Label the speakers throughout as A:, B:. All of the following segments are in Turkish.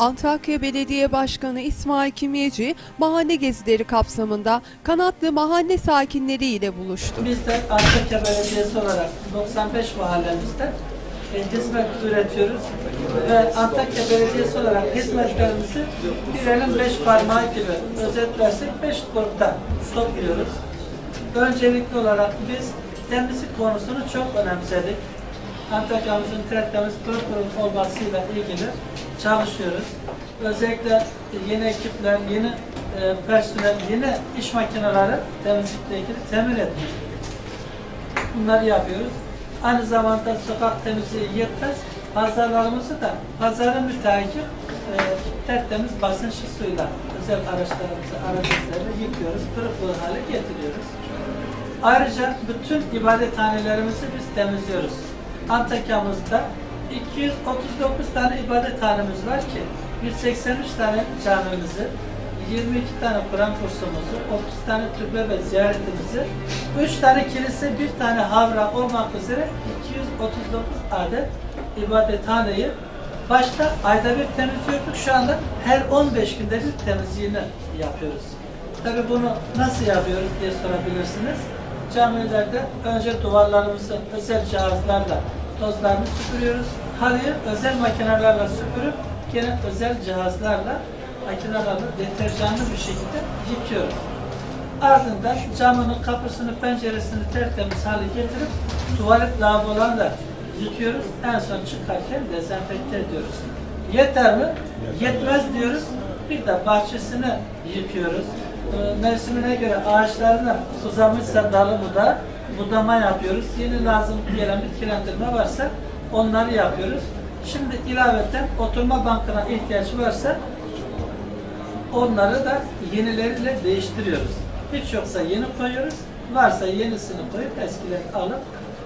A: Antakya Belediye Başkanı İsmail Kimyeci mahalle gezileri kapsamında Kanatlı mahalle sakinleri ile buluştu.
B: Biz de Antakya Belediyesi olarak 95 mahallemizde hizmet üretiyoruz ve Antakya Belediyesi olarak hizmetlerimizi bir elin beş parmağı gibi özetlersek beş grupta topluyoruz. Öncelikli olarak biz temizlik konusunu çok önemsedik. Antakya'mızın tertemiz pırpır olmasıyla ilgili çalışıyoruz. Özellikle yeni ekipler, yeni e, personel, yeni iş makineleri temizlikle ilgili temin etmek. Bunları yapıyoruz. Aynı zamanda sokak temizliği yetmez. Pazarlarımızı da pazarı müteakip e, tertemiz basınçlı suyla özel araçlarımızı, araçlarımızı yıkıyoruz, pırıl hale getiriyoruz. Ayrıca bütün ibadethanelerimizi biz temizliyoruz. Antakya'mızda 239 tane ibadethanemiz var ki 183 tane camimizi, 22 tane Kur'an kursumuzu, 30 tane türbe ve ziyaretimizi, 3 tane kilise, 1 tane havra olmak üzere 239 adet ibadethaneyi başta ayda bir temizliyorduk. Şu anda her 15 günde bir temizliğini yapıyoruz. Tabii bunu nasıl yapıyoruz diye sorabilirsiniz. Camilerde önce duvarlarımızı özel cihazlarla tozlarını süpürüyoruz. Halıyı özel makinelerle süpürüp gene özel cihazlarla makinelerle deterjanlı bir şekilde yıkıyoruz. Ardından camının kapısını, penceresini tertemiz hale getirip tuvalet lavabolarını da yıkıyoruz. En son çıkarken dezenfekte ediyoruz. Yeter mi? Yetmez diyoruz. Bir de bahçesini yıkıyoruz. Ee, Mevsimine göre ağaçlarına uzamışsa dalı buda, budama yapıyoruz. Yeni lazım gelen bitkilendirme varsa onları yapıyoruz. Şimdi ilaveten oturma bankına ihtiyaç varsa onları da yenileriyle değiştiriyoruz. Hiç yoksa yeni koyuyoruz, varsa yenisini koyup eskileri alıp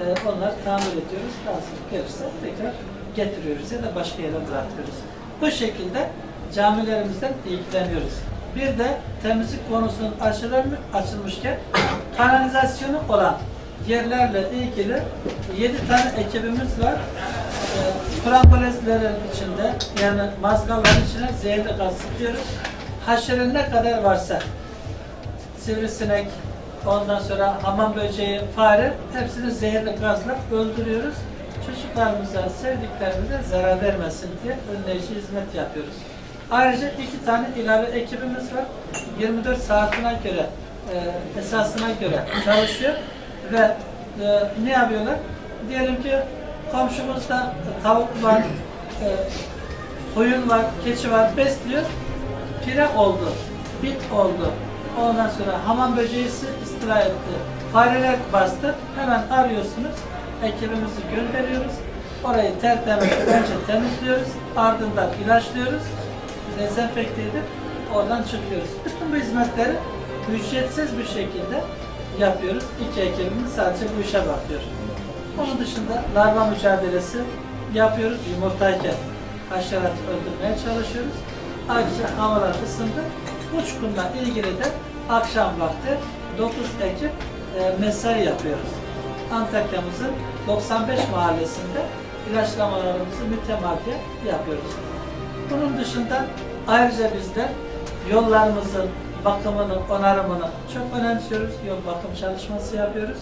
B: e, onları tamir ediyoruz. Lazım gelirse tekrar getiriyoruz ya da başka yere bırakıyoruz. Bu şekilde camilerimizden ilgileniyoruz. Bir de temizlik konusunun açılmışken kanalizasyonu olan yerlerle ilgili 7 tane ekibimiz var. E, içinde yani mazgalların içine zehirli gaz sıkıyoruz. Haşere ne kadar varsa sivrisinek, ondan sonra hamam böceği, fare hepsini zehirli gazla öldürüyoruz. Çocuklarımıza, sevdiklerimize zarar vermesin diye önleyici hizmet yapıyoruz. Ayrıca iki tane ilave ekibimiz var. 24 saatine göre, e, esasına göre çalışıyor ve e, ne yapıyorlar? Diyelim ki komşumuzda tavuk var, e, koyun var, keçi var, besliyor. Pire oldu, bit oldu. Ondan sonra hamam böceğisi istila etti. Fareler bastı. Hemen arıyorsunuz. Ekibimizi gönderiyoruz. Orayı tertemiz önce temizliyoruz. Ardından ilaçlıyoruz. Dezenfekte edip oradan çıkıyoruz. Bütün bu hizmetleri ücretsiz bir şekilde yapıyoruz. İki ekibimiz sadece bu işe bakıyor. Onun dışında larva mücadelesi yapıyoruz. Yumurtayken haşeratı öldürmeye çalışıyoruz. Ayrıca havalar ısındı. Uçkunla ilgili de akşam vakti 9 ekip e, mesai yapıyoruz. Antakya'mızın 95 mahallesinde ilaçlamalarımızı mütemadiye yapıyoruz. Bunun dışında ayrıca bizler yollarımızın bakımını, onarımını çok önemsiyoruz. Yol bakım çalışması yapıyoruz.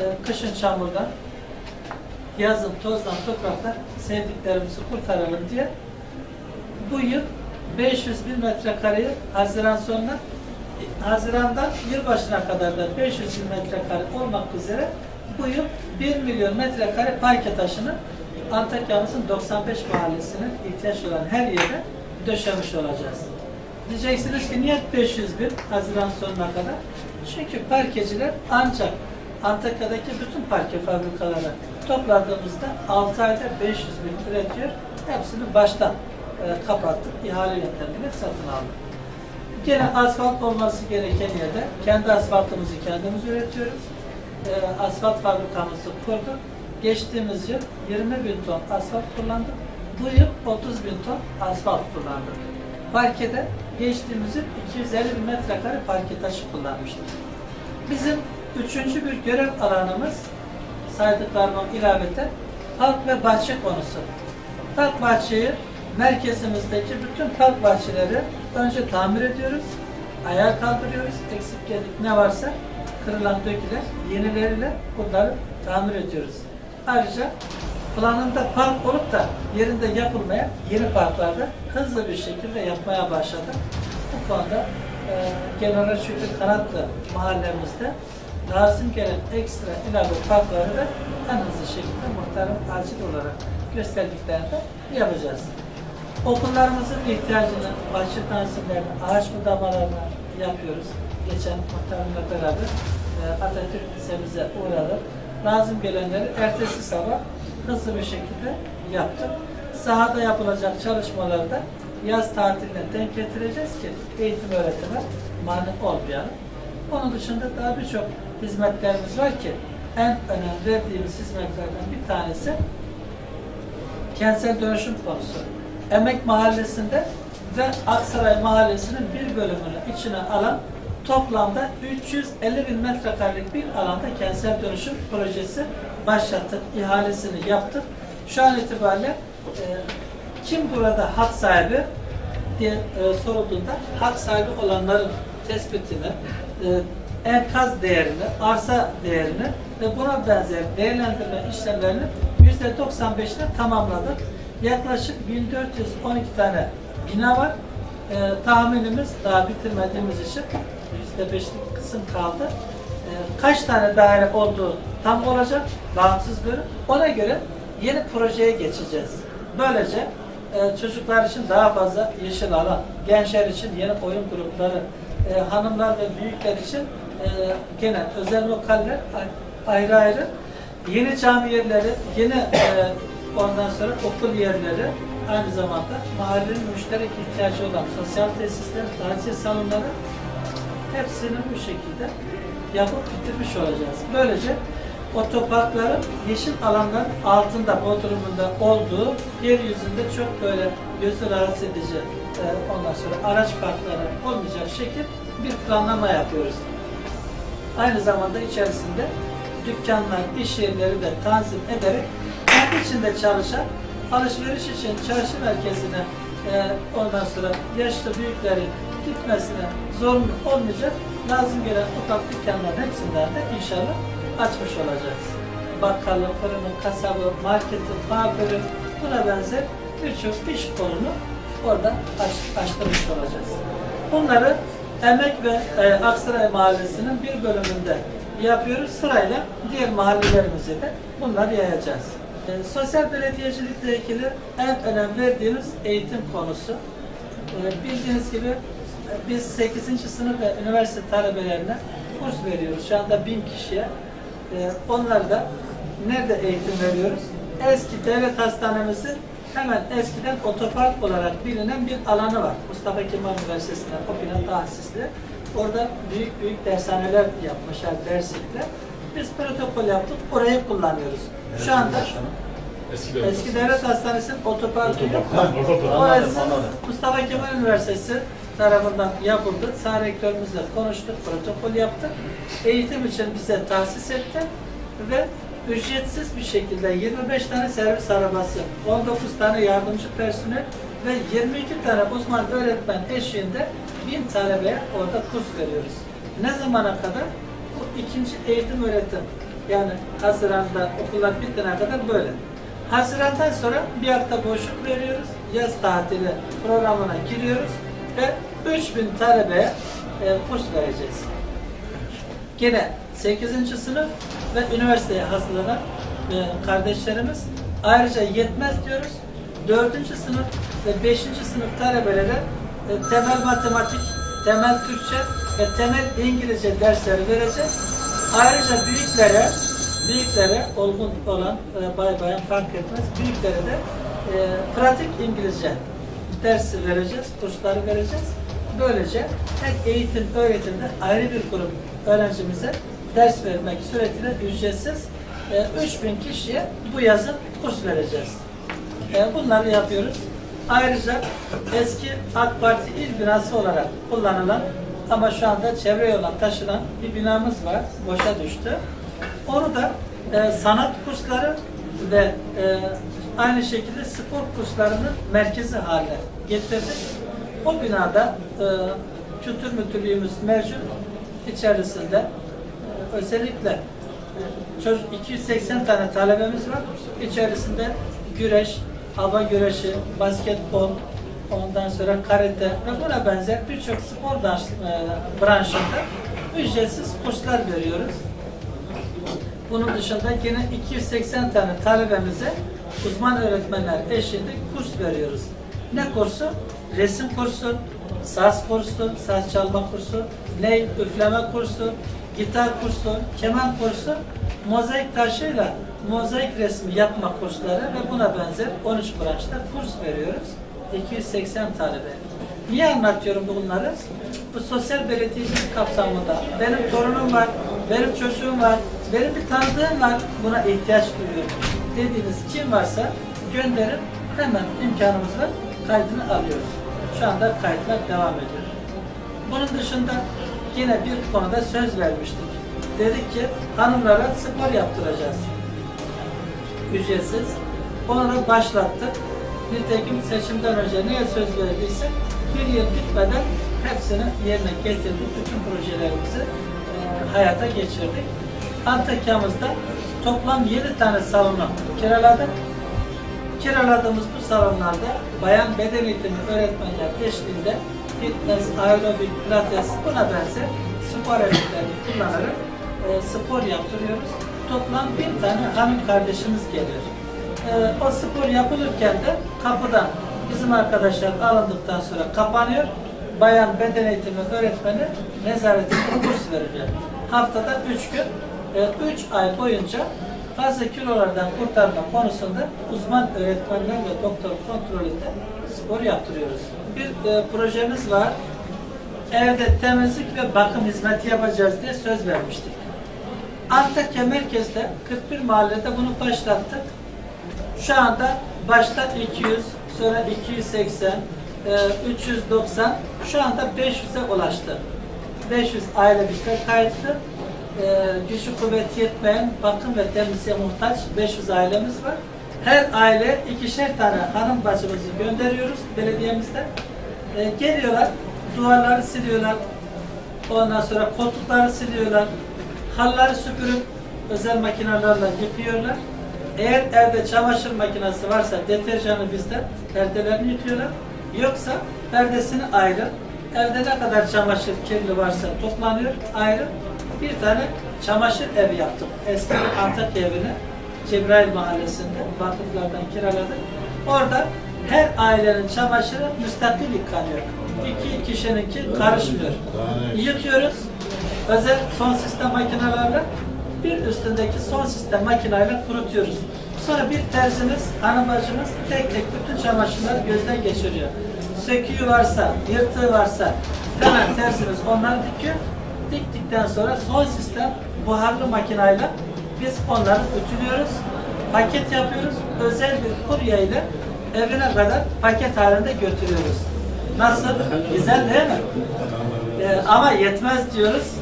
B: E, kışın çamurdan, yazın tozdan, topraktan sevdiklerimizi kurtaralım diye bu yıl 500 bin metrekareyi Haziran sonuna Haziran'dan yılbaşına kadar da 500 bin metrekare olmak üzere bu yıl 1 milyon metrekare parke taşını Antakya'mızın 95 mahallesinin ihtiyaç olan her yere döşemiş olacağız. Diyeceksiniz ki niye 500 bin Haziran sonuna kadar? Çünkü parkeciler ancak Antakya'daki bütün parke fabrikaları topladığımızda 6 ayda 500 bin üretiyor. Hepsini baştan e, kapattık. ihale yöntemiyle satın aldık. Gene asfalt olması gereken yerde kendi asfaltımızı kendimiz üretiyoruz. E, asfalt fabrikamızı kurduk. Geçtiğimiz yıl 20 bin ton asfalt kullandık. Bu yıl 30 bin ton asfalt kullandık. Parkede geçtiğimiz yıl 250 bin metrekare parke taşı kullanmıştık. Bizim üçüncü bir görev alanımız saydıklarıma ilaveten park ve bahçe konusu. Park bahçeyi merkezimizdeki bütün park bahçeleri önce tamir ediyoruz, ayağa kaldırıyoruz, eksik gedik ne varsa kırılan dökülen yenileriyle bunları tamir ediyoruz. Ayrıca planında park olup da yerinde yapılmayan yeni parklarda hızlı bir şekilde yapmaya başladık. Bu konuda e, General Şükrü Kanatlı mahallemizde lazım gelen ekstra ilave parkları da en hızlı şekilde muhtarın acil olarak gösterdiklerinde yapacağız. Okullarımızın ihtiyacını, bahçe tanzimlerini, ağaç budamalarını yapıyoruz. Geçen muhtarımla beraber e, Atatürk Lisemize uğradık. Lazım gelenleri ertesi sabah hızlı bir şekilde yaptık. Sahada yapılacak çalışmaları da yaz tatiline denk getireceğiz ki eğitim öğretime mani olmayalım. Onun dışında daha birçok hizmetlerimiz var ki en önemli verdiğimiz hizmetlerden bir tanesi kentsel dönüşüm konusu. Emek Mahallesi'nde ve Aksaray Mahallesi'nin bir bölümünü içine alan toplamda 350 bin metrekarelik bir alanda kentsel dönüşüm projesi başlattık, ihalesini yaptık. Şu an itibariyle e, kim burada hak sahibi diye e, sorulduğunda hak sahibi olanların tespitini, e, enkaz değerini, arsa değerini ve buna benzer değerlendirme işlemlerini %95'ine tamamladık. Yaklaşık 1412 tane bina var. E, tahminimiz daha bitirmediğimiz için %5'lik kısım kaldı. E, kaç tane daire olduğu tam olacak, bağımsız bölüm. Ona göre yeni projeye geçeceğiz. Böylece e, çocuklar için daha fazla yeşil alan, gençler için yeni oyun grupları, e, hanımlar ve büyükler için e, gene özel lokaller ayrı ayrı, yeni cami yerleri, yeni e, ondan sonra okul yerleri, aynı zamanda mahallenin müşterek ihtiyacı olan sosyal tesisler, tatil salonları hepsini bu şekilde yapıp bitirmiş olacağız. Böylece otoparkların yeşil alanların altında, bodrumunda olduğu yeryüzünde çok böyle gözü rahatsız edici e, ondan sonra araç parkları olmayacak şekil bir planlama yapıyoruz. Aynı zamanda içerisinde dükkanlar, iş yerleri de tanzim ederek kendi içinde çalışan alışveriş için çarşı merkezine e, ondan sonra yaşlı büyüklerin gitmesine zorunlu olmayacak lazım gelen ufak dükkanların hepsinden de inşallah açmış olacağız. Bakkalı, fırını, kasabı, marketi, kuaförü buna benzer birçok iş kolunu orada aç, açtırmış olacağız. Bunları Emek ve e, Aksaray Mahallesi'nin bir bölümünde yapıyoruz. Sırayla diğer mahallelerimize de bunları yayacağız. E, sosyal belediyecilikle ilgili en önem verdiğimiz eğitim konusu. E, bildiğiniz gibi biz 8. sınıf ve üniversite talebelerine kurs veriyoruz. Şu anda 1000 kişiye. E, onları da nerede eğitim veriyoruz? Eski devlet hastanemizin hemen eskiden otopark olarak bilinen bir alanı var. Mustafa Kemal Üniversitesi'nde o bina tahsisli. Orada büyük büyük dershaneler yapmışlar, derslikler. Biz protokol yaptık, orayı kullanıyoruz. Şu anda
C: Eski
B: eski devlet hastanesinin otoparkı yok. Orası Mustafa Kemal Üniversitesi tarafından yapıldı. Sayın Rektörümüzle konuştuk, protokol yaptık. Eğitim için bize tahsis etti ve ücretsiz bir şekilde 25 tane servis arabası, 19 tane yardımcı personel ve 22 tane uzman öğretmen eşliğinde 1000 talebeye orada kurs veriyoruz. Ne zamana kadar? Bu ikinci eğitim öğretim. Yani Haziran'da okullar bitene kadar böyle. Haziran'dan sonra bir hafta boşluk veriyoruz. Yaz tatili programına giriyoruz ve 3000 talebeye e, kurs vereceğiz. Gene 8. sınıf ve üniversiteye hazırlanan e, kardeşlerimiz ayrıca yetmez diyoruz. 4. sınıf ve 5. sınıf talebelere e, temel matematik, temel Türkçe ve temel İngilizce dersleri vereceğiz. Ayrıca büyüklere büyüklere olgun olan e, bay bayan fark etmez. Büyüklere de e, pratik İngilizce dersi vereceğiz, kursları vereceğiz. Böylece her eğitim öğretimde ayrı bir grup öğrencimize ders vermek suretiyle ücretsiz e, 3000 kişiye bu yazın kurs vereceğiz. E, bunları yapıyoruz. Ayrıca eski AK Parti il binası olarak kullanılan ama şu anda çevre yoluna taşınan bir binamız var. Boşa düştü. Onu da e, sanat kursları ve e, aynı şekilde spor kurslarının merkezi haline getirdik. O binada e, kültür müdürlüğümüz mevcut. İçerisinde e, özellikle e, çocuk 280 tane talebemiz var. İçerisinde güreş, hava güreşi, basketbol, ondan sonra karate ve buna benzer birçok spor e, branşında ücretsiz kurslar veriyoruz. Bunun dışında yine 280 tane talebemize uzman öğretmenler eşliğinde kurs veriyoruz. Ne kursu? Resim kursu, saz kursu, saz çalma kursu, ney üfleme kursu, gitar kursu, keman kursu, mozaik taşıyla mozaik resmi yapma kursları ve buna benzer 13 branşta kurs veriyoruz. 280 talebe. Niye anlatıyorum bunları? Bu sosyal belediyecilik kapsamında benim torunum var, benim çocuğum var, benim bir tanıdığım var, buna ihtiyaç duyuyorum dediğiniz kim varsa gönderin hemen imkanımızla kaydını alıyoruz. Şu anda kayıtlar devam ediyor. Bunun dışında yine bir konuda söz vermiştik. Dedik ki hanımlara spor yaptıracağız ücretsiz. Onu başlattık. Nitekim seçimden önce neye söz verdiysek bir yıl bitmeden hepsini yerine getirdik. Bütün projelerimizi e, hayata geçirdik. Antakya'mızda toplam 7 tane salonu kiraladık. Kiraladığımız bu salonlarda bayan beden eğitimi öğretmenler eşliğinde fitness, aerobik, pilates buna benzer spor aletlerini kullanarak e, spor yaptırıyoruz. Toplam bin tane hanım kardeşimiz geliyor. E, o spor yapılırken de kapıdan bizim arkadaşlar alındıktan sonra kapanıyor. Bayan beden eğitimi öğretmeni nezaretinde kurs veriyor. Haftada 3 gün, 3 ay boyunca fazla kilolardan kurtarma konusunda uzman öğretmenler ve doktor kontrolünde spor yaptırıyoruz. Bir e, projemiz var. Evde temizlik ve bakım hizmeti yapacağız diye söz vermiştik. Antakya merkezde 41 mahallede bunu başlattık. Şu anda başta 200, sonra 280, e, 390, şu anda 500'e ulaştı. 500 aile bizde kayıtlı. E, gücü kuvveti yetmeyen, bakım ve temizliğe muhtaç 500 ailemiz var. Her aile ikişer tane hanım bacımızı gönderiyoruz belediyemizde. E, geliyorlar, duvarları siliyorlar, ondan sonra koltukları siliyorlar, halları süpürüp özel makinelerle yıkıyorlar. Eğer evde çamaşır makinesi varsa deterjanı bizde perdelerini yıkıyorlar. Yoksa perdesini ayrı. Evde ne kadar çamaşır kirli varsa toplanıyor ayrı. Bir tane çamaşır evi yaptık. Eski Antakya evini Cebrail mahallesinde vakıflardan kiraladık. Orada her ailenin çamaşırı müstakil yıkanıyor. İki kişininki karışmıyor. Yıkıyoruz. Özel son sistem makinelerle bir üstündeki son sistem makineyle kurutuyoruz. Sonra bir terzimiz, hanım bacımız tek tek bütün çamaşırları gözden geçiriyor. Söküğü varsa, yırtığı varsa hemen terzimiz onları dikiyor. Diktikten sonra son sistem buharlı makineyle biz onları ütülüyoruz, paket yapıyoruz. Özel bir kurye ile evine kadar paket halinde götürüyoruz. Nasıl? Güzel değil mi? Ee, ama yetmez diyoruz.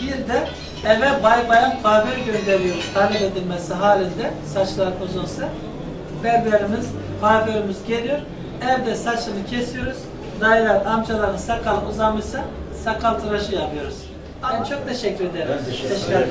B: Bir de eve bay bayan kuaför gönderiyoruz talep edilmesi halinde saçlar uzunsa. Berberimiz, kuaförümüz geliyor. Evde saçını kesiyoruz. Dayılar, amcaların sakalı uzamışsa sakal tıraşı yapıyoruz. Ben çok teşekkür ederim.
C: Ben teşekkür
B: ederim.